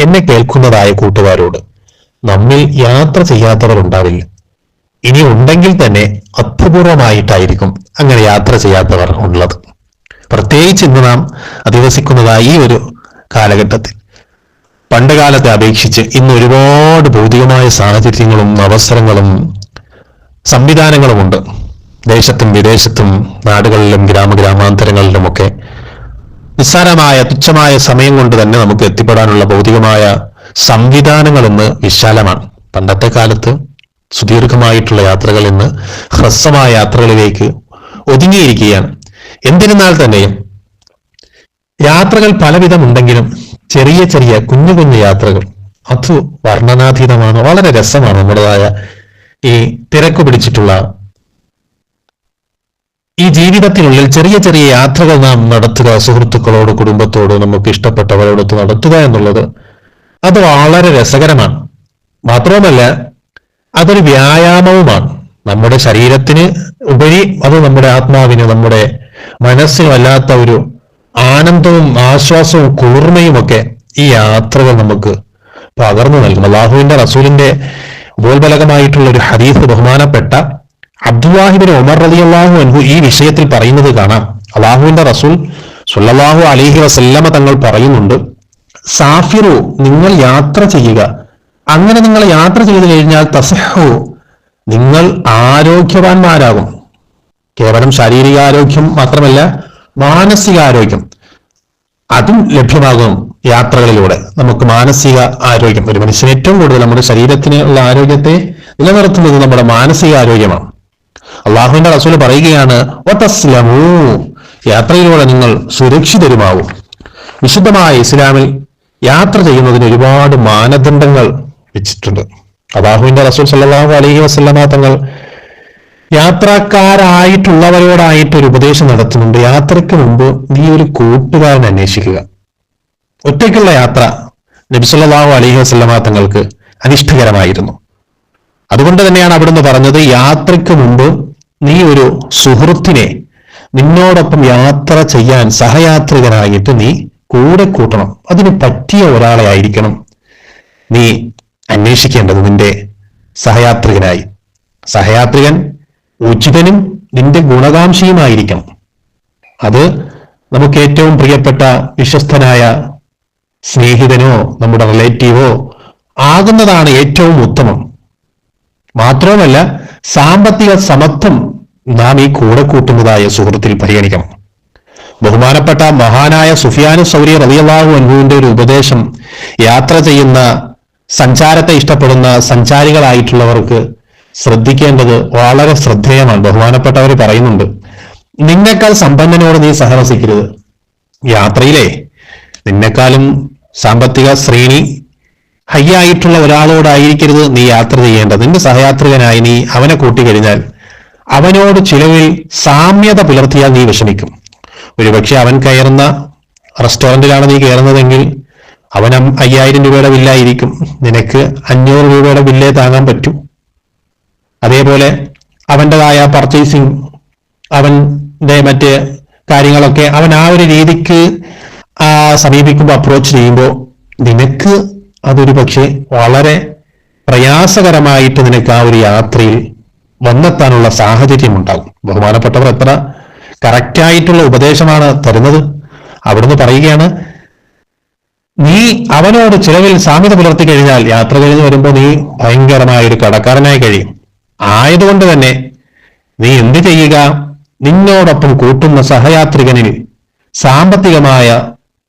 എന്നെ കേൾക്കുന്നതായ കൂട്ടുകാരോട് നമ്മിൽ യാത്ര ചെയ്യാത്തവർ ഉണ്ടാവില്ല. ഇനി ഉണ്ടെങ്കിൽ തന്നെ അർത്ഥപൂർവമായിട്ടായിരിക്കും അങ്ങനെ യാത്ര ചെയ്യാത്തവർ ഉള്ളത്. പ്രത്യേകിച്ച് ഇന്ന് നാം അധിവസിക്കുന്നതായി ഈ ഒരു കാലഘട്ടത്തിൽ. പണ്ട് കാലത്തെ അപേക്ഷിച്ച് ഇന്ന് ഒരുപാട് ഭൗതികമായ സാഹചര്യങ്ങളും അവസരങ്ങളും സംവിധാനങ്ങളുമുണ്ട്. ദേശത്തും വിദേശത്തും നാടുകളിലും ഗ്രാമഗ്രാമാന്തരങ്ങളിലുമൊക്കെ നിസ്സാരമായ തുച്ഛമായ സമയം കൊണ്ട് തന്നെ നമുക്ക് എത്തിപ്പെടാനുള്ള ഭൗതികമായ സംവിധാനങ്ങൾ ഇന്ന് വിശാലമാണ്. പണ്ടത്തെ കാലത്ത് സുദീർഘമായിട്ടുള്ള യാത്രകൾ ഇന്ന് ഹ്രസ്വമായ യാത്രകളിലേക്ക് ഒതുങ്ങിയിരിക്കുകയാണ്. എന്നിരുന്നാൽ തന്നെയും യാത്രകൾ പലവിധമുണ്ടെങ്കിലും ചെറിയ ചെറിയ കുഞ്ഞു കുഞ്ഞു യാത്രകൾ അത് വർണനാതീതമാണ്. വളരെ രസമാണ് നമ്മുടേതായ ഈ തിരക്ക് പിടിച്ചിട്ടുള്ള ഈ ജീവിതത്തിനുള്ളിൽ ചെറിയ ചെറിയ യാത്രകൾ നാം നടത്തുക സുഹൃത്തുക്കളോട് കുടുംബത്തോട് നമുക്ക് ഇഷ്ടപ്പെട്ടവരോടൊത്ത് നടത്തുക എന്നുള്ളത് അത് വളരെ രസകരമാണ്. മാത്രവുമല്ല അതൊരു വ്യായാമവുമാണ്. നമ്മുടെ ശരീരത്തിന് ഉപരി അത് നമ്മുടെ ആത്മാവിന് നമ്മുടെ മനസ്സിന് വല്ലാത്ത ഒരു ആനന്ദവും ആശ്വാസവും കൂർമ്മയും ഒക്കെ ഈ യാത്രകൾ നമുക്ക് പകർന്നു നൽകും. അള്ളാഹുവിന്റെ റസൂലിന്റെ ബോൽബലകമായിട്ടുള്ള ഒരു ഹദീസ് ബഹുമാനപ്പെട്ട അബ്ദുല്ലാഹിബിൻ ഉമർ റളിയല്ലാഹു അൻഹു ഈ വിഷയത്തിൽ പറയുന്നത് കാണാം. അള്ളാഹുവിന്റെ റസൂൽ സുല്ലാഹു അലൈഹി വസല്ലമ തങ്ങൾ പറയുന്നുണ്ട് സാഫിറു നിങ്ങൾ യാത്ര ചെയ്യുക. അങ്ങനെ നിങ്ങൾ യാത്ര ചെയ്തു കഴിഞ്ഞാൽ തസഹു നിങ്ങൾ ആരോഗ്യവാന്മാരാകും. കേവലം ശാരീരിക ആരോഗ്യം മാത്രമല്ല മാനസികാരോഗ്യം അതും ലഭ്യമാകും യാത്രകളിലൂടെ. നമുക്ക് മാനസിക ആരോഗ്യം ഒരു മനുഷ്യന് ഏറ്റവും കൂടുതൽ നമ്മുടെ ശരീരത്തിനുള്ള ആരോഗ്യത്തെ നിലനിർത്തുന്നത് നമ്മുടെ മാനസിക ആരോഗ്യമാണ് അള്ളാഹുവിന്റെ റസൂൽ പറയുകയാണ്. യാത്രയിലൂടെ നിങ്ങൾ സുരക്ഷിതരുമാവും. വിശുദ്ധമായ ഇസ്ലാമിൽ യാത്ര ചെയ്യുന്നതിന് ഒരുപാട് മാനദണ്ഡങ്ങൾ വെച്ചിട്ടുണ്ട്. അള്ളാഹുവിന്റെ റസൂൽ സല്ലാഹു അലൈഹി വസല്ലമ തങ്ങൾ യാത്രക്കാരായിട്ടുള്ളവരോടായിട്ട് ഒരു ഉപദേശം നടത്തുന്നുണ്ട്. യാത്രയ്ക്ക് മുമ്പ് നീ ഒരു കൂട്ടുകാരൻ അന്വേഷിക്കുക. ഒറ്റയ്ക്കുള്ള യാത്ര നബിസ്വല്ലാഹു അലൈഹി വസല്ലമ തങ്ങൾക്ക് അനിഷ്ടകരമായിരുന്നു അതുകൊണ്ട് തന്നെയാണ് അവിടുന്ന് പറഞ്ഞത് യാത്രയ്ക്ക് മുമ്പ് നീ ഒരു സുഹൃത്തിനെ നിന്നോടൊപ്പം യാത്ര ചെയ്യാൻ സഹയാത്രികനായിട്ട് നീ കൂടെ കൂട്ടണം. അതിന് പറ്റിയ ഒരാളെ ആയിരിക്കണം നീ അന്വേഷിക്കേണ്ടത് നിന്റെ സഹയാത്രികനായി. സഹയാത്രികൻ ഉചിതനും നിന്റെ ഗുണകാംക്ഷിയുമായിരിക്കണം. അത് നമുക്ക് ഏറ്റവും പ്രിയപ്പെട്ട വിശ്വസ്തനായ സ്നേഹിതനോ നമ്മുടെ റിലേറ്റീവോ ആകുന്നതാണ് ഏറ്റവും ഉത്തമം. മാത്രവുമല്ല സാമ്പത്തിക സമത്വം നാം ഈ കൂടെ കൂട്ടുന്നതായ സുഹൃത്തിൽ പരിഗണിക്കണം. ബഹുമാനപ്പെട്ട മഹാനായ സുഫിയാനു സൗരി റളിയല്ലാഹു അൻഹുവിന്റെ ഒരു ഉപദേശം യാത്ര ചെയ്യുന്ന സഞ്ചാരത്തെ ഇഷ്ടപ്പെടുന്ന സഞ്ചാരികളായിട്ടുള്ളവർക്ക് ശ്രദ്ധിക്കേണ്ടത് വളരെ ശ്രദ്ധേയമാണ്. ബഹുമാനപ്പെട്ടവർ പറയുന്നുണ്ട് നിന്നെക്കാൾ സമ്പന്നനോട് നീ സഹവസിക്കരുത്. യാത്രയിലെ നിന്നെക്കാളും സാമ്പത്തിക ശ്രേണി ഹയ്യായിട്ടുള്ള ഒരാളോടായിരിക്കരുത് നീ യാത്ര ചെയ്യേണ്ടത്. നിന്റെ സഹയാത്രികനായി നീ അവനെ കൂട്ടിക്കഴിഞ്ഞാൽ അവനോട് ചിലവിൽ സാമ്യത പുലർത്തിയാൽ നീ വിഷമിക്കും. ഒരുപക്ഷെ അവൻ കയറുന്ന റെസ്റ്റോറന്റിലാണ് നീ കയറുന്നതെങ്കിൽ അവൻ അയ്യായിരം രൂപയുടെ ബില്ലായിരിക്കും. നിനക്ക് അഞ്ഞൂറ് രൂപയുടെ ബില്ലേ താങ്ങാൻ പറ്റൂ. അതേപോലെ അവന്റെതായ പർച്ചേസിങ് അവന്റെ മറ്റ് കാര്യങ്ങളൊക്കെ അവൻ ആ ഒരു രീതിക്ക് സമീപിക്കുമ്പോൾ അപ്രോച്ച് ചെയ്യുമ്പോൾ നിനക്ക് അതൊരു പക്ഷേ വളരെ പ്രയാസകരമായിട്ട് നിനക്ക് ആ ഒരു യാത്രയിൽ വന്നെത്താനുള്ള സാഹചര്യം ഉണ്ടാകും ബഹുമാനപ്പെട്ടവർ എത്ര കറക്റ്റായിട്ടുള്ള ഉപദേശമാണ് തരുന്നത്? അവിടുന്ന് പറയുകയാണ് നീ അവനോട് ചിലവിൽ സാമ്യത പുലർത്തി കഴിഞ്ഞാൽ യാത്ര കഴിഞ്ഞ് വരുമ്പോൾ നീ ഭയങ്കരമായ ഒരു കടക്കാരനായി കഴിയും. ആയതുകൊണ്ട് തന്നെ നീ എന്ത് ചെയ്യുക? നിന്നോടൊപ്പം കൂട്ടുന്ന സഹയാത്രികനിൽ സാമ്പത്തികമായ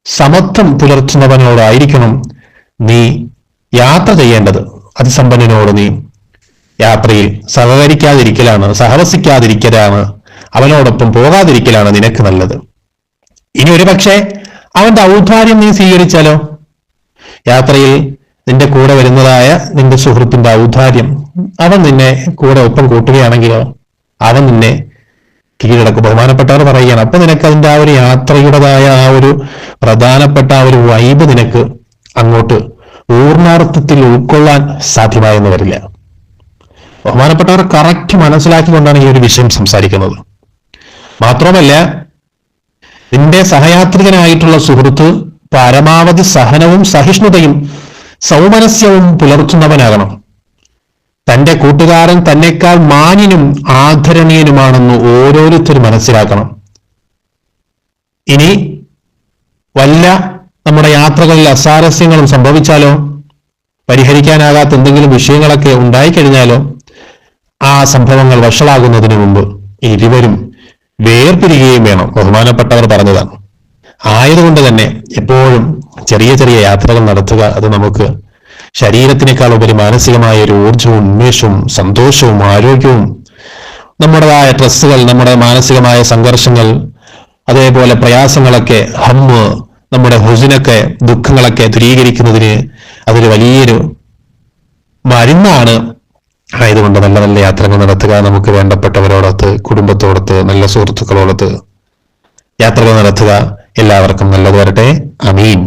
സമത്വം പുലർത്തുന്നവനോടായിരിക്കണം നീ യാത്ര ചെയ്യേണ്ടത് അതിസമ്പന്നനോട് നീ യാത്രയിൽ സഹകരിക്കാതിരിക്കലാണ് സഹവസിക്കാതിരിക്കലാണ് അവനോടൊപ്പം പോകാതിരിക്കലാണ് നിനക്ക് നല്ലത്. ഇനി ഒരു പക്ഷേ അവന്റെ ഔദാര്യം നീ സ്വീകരിച്ചാലോ? യാത്രയിൽ നിന്റെ കൂടെ വരുന്നതായ നിന്റെ സുഹൃത്തിന്റെ ഔദാര്യം അവൻ നിന്നെ കൂടെ ഒപ്പം കൂട്ടുകയാണെങ്കിലോ? അവൻ നിന്നെ കീഴടക്കും. ബഹുമാനപ്പെട്ടവർ പറയുകയാണ് അപ്പൊ നിനക്ക് അതിന്റെ ആ ഒരു യാത്രയുടേതായ ആ ഒരു പ്രധാനപ്പെട്ട ആ ഒരു വൈബ് നിനക്ക് അങ്ങോട്ട് പൂർണാർത്ഥത്തിൽ ഉൾക്കൊള്ളാൻ സാധ്യമായെന്ന് വരില്ല. ബഹുമാനപ്പെട്ടവർ കറക്റ്റ് മനസ്സിലാക്കിക്കൊണ്ടാണ് ഈ ഒരു വിഷയം സംസാരിക്കുന്നത്. മാത്രമല്ല നിന്റെ സഹയാത്രികനായിട്ടുള്ള സുഹൃത്ത് പരമാവധി സഹനവും സഹിഷ്ണുതയും സൗമനസ്യവും പുലർത്തുന്നവനാകണം. തന്റെ കൂട്ടുകാരൻ തന്നെക്കാൾ മാന്യനും ആദരണീയനുമാണെന്ന് ഓരോരുത്തരും മനസ്സിലാക്കണം. ഇനി വല്ല നമ്മുടെ യാത്രകളിൽ അസാരസ്യങ്ങളും സംഭവിച്ചാലോ? പരിഹരിക്കാനാകാത്ത എന്തെങ്കിലും വിഷയങ്ങളൊക്കെ ഉണ്ടായിക്കഴിഞ്ഞാലോ? ആ സംഭവങ്ങൾ വഷളാകുന്നതിന് മുമ്പ് ഇരുവരും വേർപിരിയുകയും വേണം. ബഹുമാനപ്പെട്ടവർ പറഞ്ഞതാണ്. ആയതുകൊണ്ട് തന്നെ എപ്പോഴും ചെറിയ ചെറിയ യാത്രകൾ നടത്തുക അത് നമുക്ക് ശരീരത്തിനേക്കാൾ ഉപരി മാനസികമായ ഒരു ഊർജവും ഉന്മേഷവും സന്തോഷവും ആരോഗ്യവും നമ്മുടേതായ ഡ്രസ്സുകൾ നമ്മുടെ മാനസികമായ സംഘർഷങ്ങൾ അതേപോലെ പ്രയാസങ്ങളൊക്കെ ഹമ്മ് നമ്മുടെ ഹുസിനൊക്കെ ദുഃഖങ്ങളൊക്കെ ദൂരീകരിക്കുന്നതിന് അതൊരു വലിയൊരു മരുന്നാണ്. ആയതുകൊണ്ട് നല്ല നല്ല യാത്രകൾ നടത്തുക. നമുക്ക് വേണ്ടപ്പെട്ടവരോടൊത്ത് കുടുംബത്തോടൊത്ത് നല്ല സുഹൃത്തുക്കളോടൊത്ത് യാത്രകൾ നടത്തുക. എല്ലാവർക്കും നല്ലത് വരട്ടെ. അമീൻ.